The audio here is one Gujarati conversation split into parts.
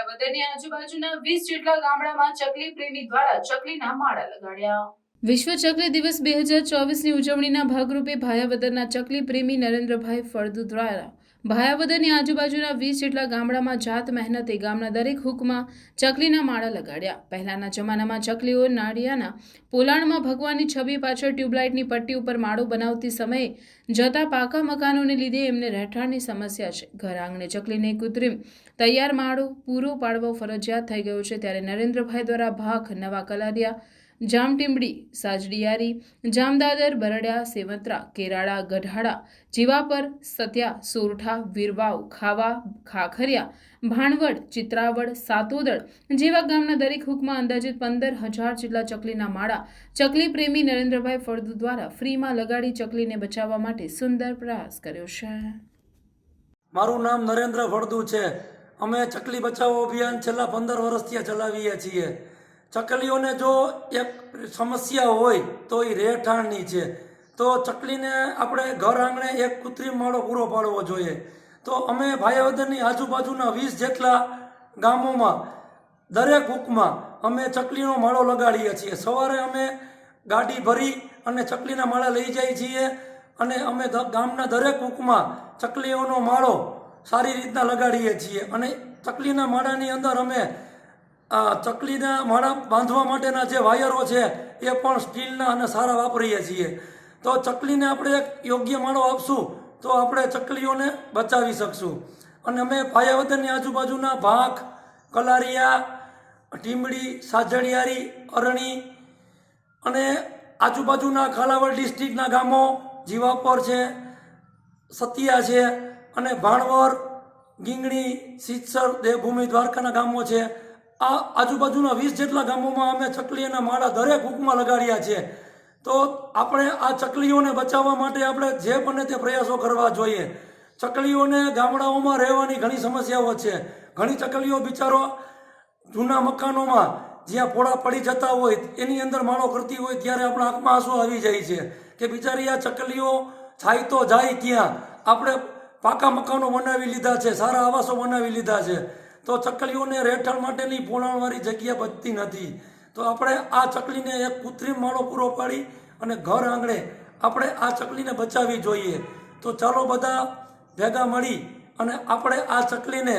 ભાયાવદરની આજુબાજુના વીસ જેટલા ગામડામાં ચકલી પ્રેમી દ્વારા ચકલીના માળા લગાડ્યા. વિશ્વ ચકલી દિવસ બે હજાર ચોવીસની ઉજવણીના ભાગરૂપે ભાયાવદરના ચકલી પ્રેમી નરેન્દ્રભાઈ ફળદુ દ્વારા ભાયાવદરની આજુબાજુના વીસ જેટલા ગામડામાં જાત મહેનતે ગામના દરેક હુકમાં ચકલીના માળા લગાડ્યા. પહેલાના જમાનામાં ચકલીઓ નાળિયાના પોલાણમાં ભગવાનની છબી પાછળ ટ્યુબલાઇટની પટ્ટી ઉપર માળો બનાવતી સમયે જતા પાકા મકાનોને લીધે એમને રહેઠાણની સમસ્યા છે. ઘર આંગણે ચકલીને કૃત્રિમ તૈયાર માળો પૂરો પાડવો ફરજિયાત થઈ ગયો છે. ત્યારે નરેન્દ્રભાઈ દ્વારા ભાખ નવા કલારિયા જામટીમડી સાજડિયારી, જામદાદર, બરડિયા, સેવંતરા, કેરાળા ગઢાડા જીવાપર, સત્યા, સોરઠા, વીરવાવ, ખાવા, ખાખરિયા, ભાણવડ, ચિત્રાવડ, સાતોદળ જેવા ગામના દરેક હુકમાં અંદાજિત પંદર હજાર જેટલા ચકલીના માળા ચકલી પ્રેમી નરેન્દ્રભાઈ ફળદુ દ્વારા ફ્રીમાં લગાડી ચકલીને બચાવવા માટે સુંદર પ્રયાસ કર્યો છે. મારું નામ નરેન્દ્ર ફળદુ છે. અમે ચકલી બચાવો અભિયાન છેલ્લા પંદર વર્ષથી ચલાવીએ છીએ. ચકલીઓને જો એક સમસ્યા હોય તો એ રહેઠાણની છે. તો ચકલીને આપણે ઘર આંગણે એક કૃત્રિમ માળો પૂરો પાડવો જોઈએ. તો અમે ભાયાવદરની આજુબાજુના વીસ જેટલા ગામોમાં, દરેક હુકમાં અમે ચકલીનો માળો લગાડીએ છીએ. સવારે અમે ગાડી ભરી અને ચકલીના માળા લઈ જઈએ છીએ અને અમે ગામના દરેક હુકમાં ચકલીઓનો માળો સારી રીતના લગાડીએ છીએ. અને ચકલીના માળાની અંદર અમે ચકલીના માળા બાંધવા માટેના જે વાયરો છે, એ પણ સ્ટીલના અને સારા વાપરીએ છીએ. તો ચકલીને આપણે એક યોગ્ય માળો આપશું, તો આપણે ચકલીઓને બચાવી શકશું. અને અમે પાયાવદરની આજુબાજુના ભાખ, કલારિયા, ટીમડી, સાજણિયારી, અરણી અને આજુબાજુના કાલાવડ ડિસ્ટ્રિક્ટના ગામો, જીવાપર છે, સતિયા છે અને ભાણવર, ગીંગણી સિત્સર દેવભૂમિ દ્વારકાના ગામો છે. આ આજુબાજુના વીસ જેટલા ગામોમાં અમે ચકલીના માળા દરેક હુકમાં લગાડ્યા છે. તો આપણે આ ચકલીઓને બચાવવા માટે આપણે જે બને તે પ્રયાસો કરવા જોઈએ. ચકલીઓને ગામડાઓમાં રહેવાની ઘણી સમસ્યાઓ છે. ઘણી ચકલીઓ બિચારો જૂના મકાનોમાં જ્યાં પોળા પડી જતા હોય, એની અંદર માળો કરતી હોય, ત્યારે આપણા આંખમાં આંસુ આવી જાય છે કે બિચારી આ ચકલીઓ જાય તો જાય ક્યાં? આપણે પાકા મકાનો બનાવી લીધા છે, સારા આવાસો બનાવી લીધા છે. તો ચકલીઓને રહેઠાણ માટેની પોલાણવાળી જગ્યા બચતી નથી. તો આપણે આ ચકલીને એક કૃત્રિમ માળો પૂરો પાડી અને ઘર આંગણે આપણે આ ચકલીને બચાવવી જોઈએ. તો ચાલો બધા ભેગા મળી અને આપણે આ ચકલીને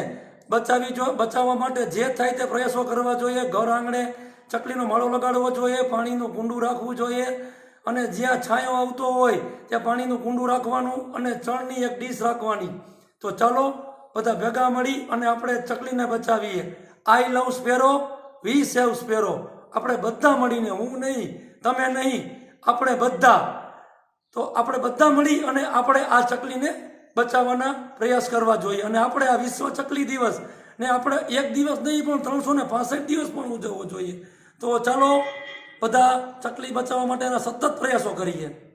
બચાવી જો, બચાવવા માટે જે થાય તે પ્રયાસો કરવા જોઈએ. ઘર આંગણે ચકલીનો માળો લગાડવો જોઈએ, પાણીનું કુંડું રાખવું જોઈએ અને જ્યાં છાંયો આવતો હોય ત્યાં પાણીનું કુંડું રાખવાનું અને ચણની એક ડીશ રાખવાની. તો ચાલો બધા ભેગા મળી અને આપણે ચકલીને બચાવીએ. આઈ લવ સ્પેરો વી સેવ સ્પેરો આપણે બધા મળીને, હું નહીં, તમે નહીં, આપણે બધા. તો આપણે બધા મળી અને આપણે આ ચકલીને બચાવવાના પ્રયાસ કરવા જોઈએ. અને આપણે આ વિશ્વ ચકલી દિવસ ને આપણે એક દિવસ નહીં, પણ ત્રણસો ને પાસઠ દિવસ પણ ઉજવવો જોઈએ. તો ચાલો, બધા ચકલી બચાવવા માટેના સતત પ્રયાસો કરીએ.